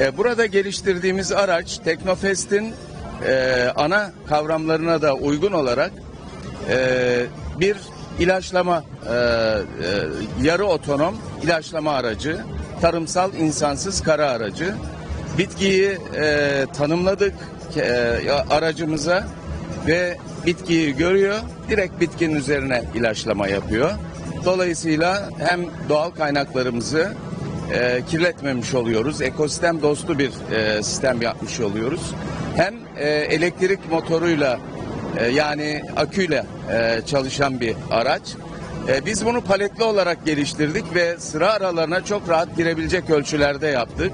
E, burada geliştirdiğimiz araç Teknofest'in e, ana kavramlarına da uygun olarak e, bir ilaçlama yarı otonom ilaçlama aracı, tarımsal insansız kara aracı. Bitkiyi tanımladık aracımıza ve bitkiyi görüyor, direkt bitkinin üzerine ilaçlama yapıyor. Dolayısıyla hem doğal kaynaklarımızı e, kirletmemiş oluyoruz, ekosistem dostu bir e, sistem yapmış oluyoruz. Hem e, elektrik motoruyla e, yani aküyle e, çalışan bir araç. E, Biz bunu paletli olarak geliştirdik ve sıra aralarına çok rahat girebilecek ölçülerde yaptık.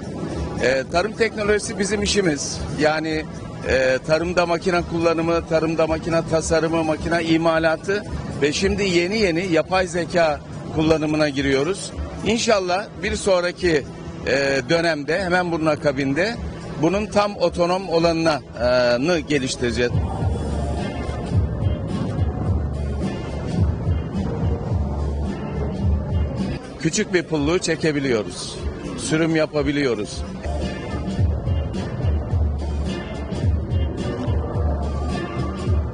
E, Tarım teknolojisi bizim işimiz. Yani e, tarımda makine kullanımı, tarımda makine tasarımı, makine imalatı ve şimdi yeni yeni yapay zeka kullanımına giriyoruz. İnşallah bir sonraki e, dönemde hemen bunun akabinde bunun tam otonom olanını geliştireceğiz. Küçük bir pulluğu çekebiliyoruz. Sürüm yapabiliyoruz.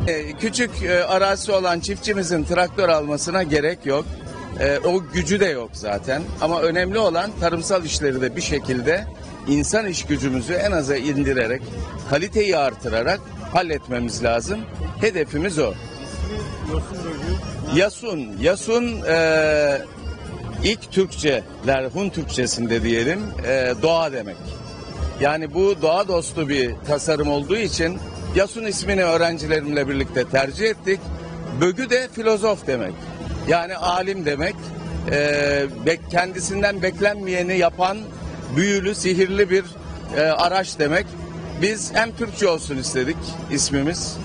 Ee, Küçük e, arazisi olan çiftçimizin traktör almasına gerek yok. Ee, O gücü de yok zaten. Ama önemli olan tarımsal işleri de bir şekilde insan iş gücümüzü en aza indirerek, kaliteyi artırarak halletmemiz lazım. Hedefimiz o. Yasun, Yasun e, ilk Türkçeler, Hun Türkçesinde diyelim e, doğa demek. Yani bu doğa dostu bir tasarım olduğu için Yasun ismini öğrencilerimle birlikte tercih ettik. Bögü de filozof demek. Yani alim demek. E, kendisinden beklenmeyeni yapan büyülü, sihirli bir e, araç demek. Biz hem Türkçe olsun istedik ismimiz.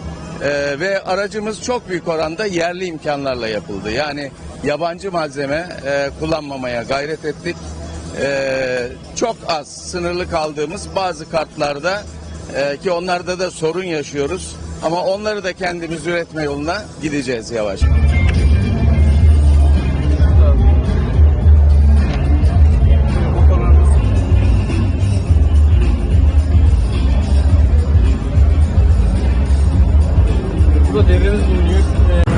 Ee, ve aracımız çok büyük oranda yerli imkanlarla yapıldı. Yani yabancı malzeme e, kullanmamaya gayret ettik. Ee, çok az sınırlı kaldığımız bazı kartlarda e, ki onlarda da sorun yaşıyoruz. Ama onları da kendimiz üretme yoluna gideceğiz yavaş. devrimiz bugün. Ee,